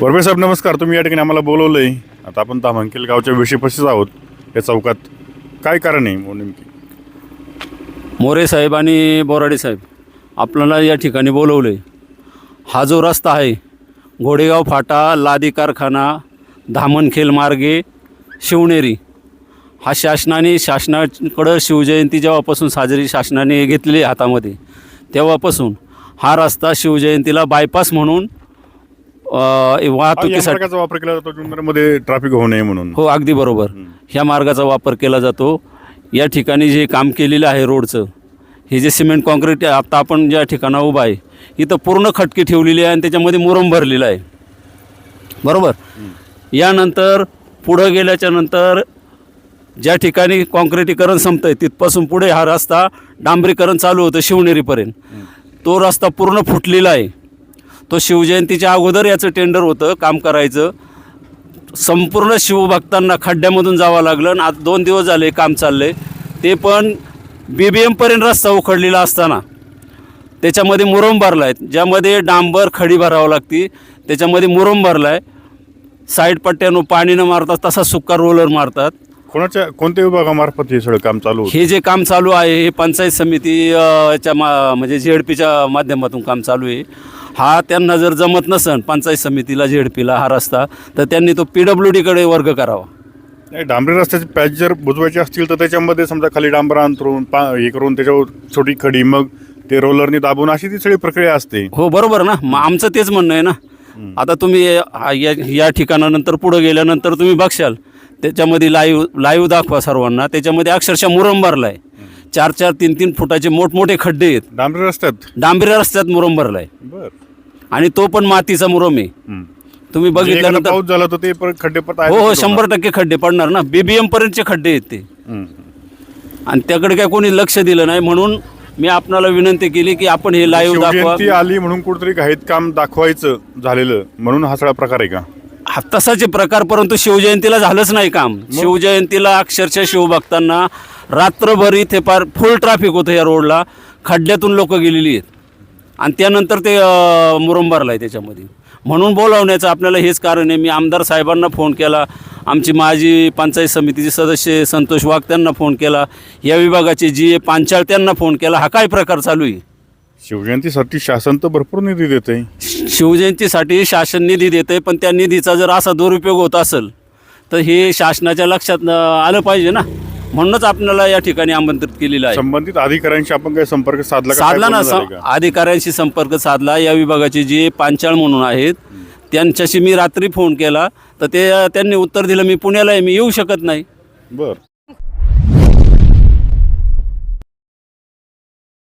बरोबर साहेब नमस्कार. तुम्ही या ठिकाणी आम्हाला बोलवलं आहे आता आपण धामंकेल गावच्या विषयपशीच आहोत. या चौकात काय कारण आहे मग नेमकी? मोरे साहेब आणि बोराडे साहेब आपल्याला या ठिकाणी बोलवलं आहे हा जो रस्ता आहे घोडेगाव फाटा लादी कारखाना धामणखेल मार्गे शिवनेरी हा शासनाने शासनाकडं शिवजयंती जेव्हापासून साजरी शासनाने घेतलेली आहे हातामध्ये तेव्हापासून हा रस्ता शिवजयंतीला बायपास म्हणून अ, या वाहतुकीसाठी मार्गाचा वापर केला जातो जुन्नरमध्ये ट्रॅफिक होऊ नये म्हणून. हो अगदी बरोबर. ह्या मार्गाचा वापर केला जातो. या ठिकाणी जे काम केलेलं आहे रोडचं हे जे सिमेंट कॉन्क्रीट आहे आत्ता आपण ज्या ठिकाणा उभा आहे इथं पूर्ण खटकी ठेवलेली आहे आणि त्याच्यामध्ये मुरम भरलेलं आहे. बरोबर? यानंतर पुढं गेल्याच्यानंतर ज्या ठिकाणी कॉन्क्रिटीकरण संपतं आहे तिथपासून पुढे हा रस्ता डांबरीकरण चालू होतं शिवनेरीपर्यंत. तो रस्ता पूर्ण फुटलेला आहे. तो शिवजयंतीच्या अगोदर याचं टेंडर होतं काम करायचं. संपूर्ण शिवभक्तांना खड्ड्यामधून जावं लागलं आणि आज दोन दिवस झाले काम चाललंय. ते पण बी बी एमपर्यंत रस्ता उखडलेला असताना. त्याच्यामध्ये मुरम भरला आहे ज्यामध्ये डांबर खडी भरावं लागती. त्याच्यामध्ये मुरम भरला आहे साईड पट्ट्यानं पाणी न मारतात तसा सुका रोलर मारतात. कोणाच्या कोणत्या विभागामार्फत हे सगळं काम चालू होतं? हे जे काम चालू आहे हे पंचायत समिती अ, च्या मा म्हणजे झेड पीच्या माध्यमातून काम चालू आहे. हा त्यांना जर जमत नसन पंचायत समितीला झेड पीला हा रस्ता तर त्यांनी तो पी डब्ल्यू डीकडे वर्ग करावा. नाही, डांबरी रस्त्याचे पॅच जर बुजवायचे असतील तर त्याच्यामध्ये समजा खाली डांबर अंतरून पा हे करून त्याच्यावर छोटी खडी मग ते रोलरनी दाबून अशी ती सगळी प्रक्रिया असते. हो बरोबर ना. मग आमचं तेच म्हणणं आहे ना. आता तुम्ही या या- या ठिकाणानंतर पुढं गेल्यानंतर तुम्ही बघशाल. त्याच्यामध्ये लाईव्ह लाईव्ह दाखवा सर्वांना. त्याच्यामध्ये अक्षरशः मुरम भरला आहे चार चार तीन तीन फुटाचे मोठमोठे खड्डे आहेत. डांबरी रस्त्यात? डांबरी रस्त्यात मुरम भरला आहे बर. आणि तो पण मातीचा मुरम आहे. तुम्ही बघितल्यानंतर पाऊस झाला तर ते परत खड्डे हो हो शंभर टक्के खड्डे पडणार ना. बीबीएम पर्यंतचे खड्डे आहेत ते. आणि त्याकडे काय कोणी लक्ष दिलं नाही म्हणून मी आपणाला विनंती केली की आपण हे लाईव्ह दाखवा. आली म्हणून कुठेतरी घाईत काम दाखवायचं झालेलं म्हणून हा सगळा प्रकार आहे का? हा तसाचे प्रकार परंतु शिवजयंतीला झालंच नाही काम. शिवजयंतीला अक्षरशः शिवभक्तांना रात्रभर इथे फार फुल ट्रॅफिक होतं या रोडला खड्ड्यातून लोक गेलेली आहेत. आणि त्यानंतर ते भरला आहे त्याच्यामध्ये. म्हणून बोलावण्याचं आपल्याला हेच कारण आहे. मी आमदार साहेबांना फोन केला. आमची माजी पंचायत समितीचे सदस्य संतोष वाघ त्यांना फोन केला. या विभागाचे जी ए पांचाळ त्यांना फोन केला. हा काय प्रकार चालू आहे? शिवजयंतीसाठी शासन तर भरपूर निधी देते शिवजयंतीसाठी शासन निधी देते पण त्या निधीचा जर असा दुरुपयोग होत असेल तर हे शासनाच्या लक्षात आलं पाहिजे ना. म्हणूनच आपल्याला या ठिकाणी आमंत्रित केलेलं आहे. संबंधित अधिकाऱ्यांशी आपण काही संपर्क साधला का? काय साधला ना बोलणं झालंय सं- अधिकाऱ्यांशी संपर्क साधला. या विभागाचे जे पांचाळ म्हणून आहेत त्यांच्याशी मी रात्री फोन केला तर ते त्यांनी उत्तर दिलं मी पुण्याला आहे मी येऊ शकत नाही. बर.